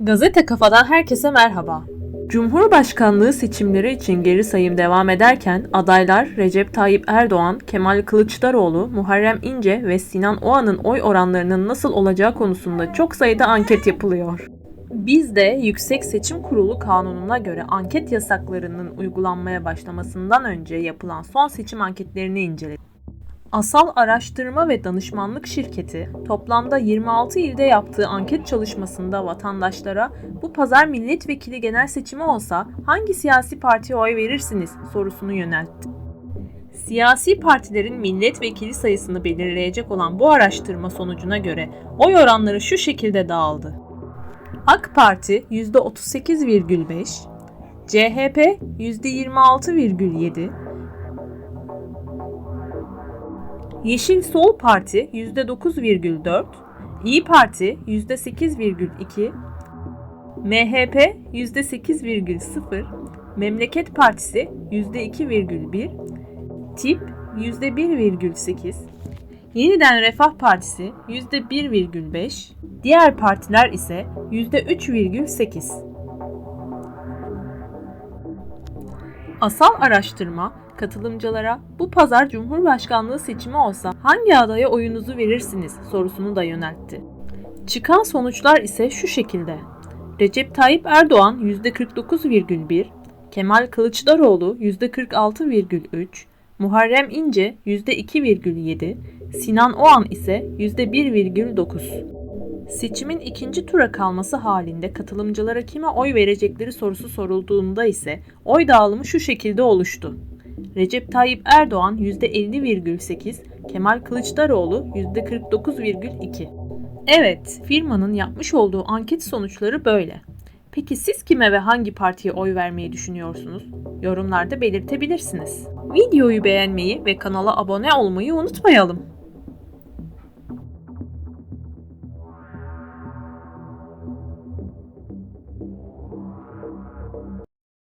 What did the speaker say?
Gazete Kafa'dan herkese merhaba. Cumhurbaşkanlığı seçimleri için geri sayım devam ederken adaylar Recep Tayyip Erdoğan, Kemal Kılıçdaroğlu, Muharrem İnce ve Sinan Oğan'ın oy oranlarının nasıl olacağı konusunda çok sayıda anket yapılıyor. Biz de Yüksek Seçim Kurulu kanununa göre anket yasaklarının uygulanmaya başlamasından önce yapılan son seçim anketlerini inceledik. Asal Araştırma ve Danışmanlık Şirketi toplamda 26 ilde yaptığı anket çalışmasında vatandaşlara bu pazar milletvekili genel seçimi olsa hangi siyasi partiye oy verirsiniz sorusunu yöneltti. Siyasi partilerin milletvekili sayısını belirleyecek olan bu araştırma sonucuna göre oy oranları şu şekilde dağıldı. AK Parti %38,5, CHP %26,7, Yeşil Sol Parti %9,4, İyi Parti %8,2, MHP %8,0, Memleket Partisi %2,1, TİP %1,8, Yeniden Refah Partisi %1,5, diğer partiler ise %3,8. Asal araştırma katılımcılara bu pazar Cumhurbaşkanlığı seçimi olsa hangi adaya oyunuzu verirsiniz sorusunu da yöneltti. Çıkan sonuçlar ise şu şekilde. Recep Tayyip Erdoğan %49,1, Kemal Kılıçdaroğlu %46,3, Muharrem İnce %2,7, Sinan Oğan ise %1,9. Seçimin ikinci tura kalması halinde katılımcılara kime oy verecekleri sorusu sorulduğunda ise oy dağılımı şu şekilde oluştu. Recep Tayyip Erdoğan %50,8, Kemal Kılıçdaroğlu %49,2. Evet, firmanın yapmış olduğu anket sonuçları böyle. Peki siz kime ve hangi partiye oy vermeyi düşünüyorsunuz? Yorumlarda belirtebilirsiniz. Videoyu beğenmeyi ve kanala abone olmayı unutmayalım.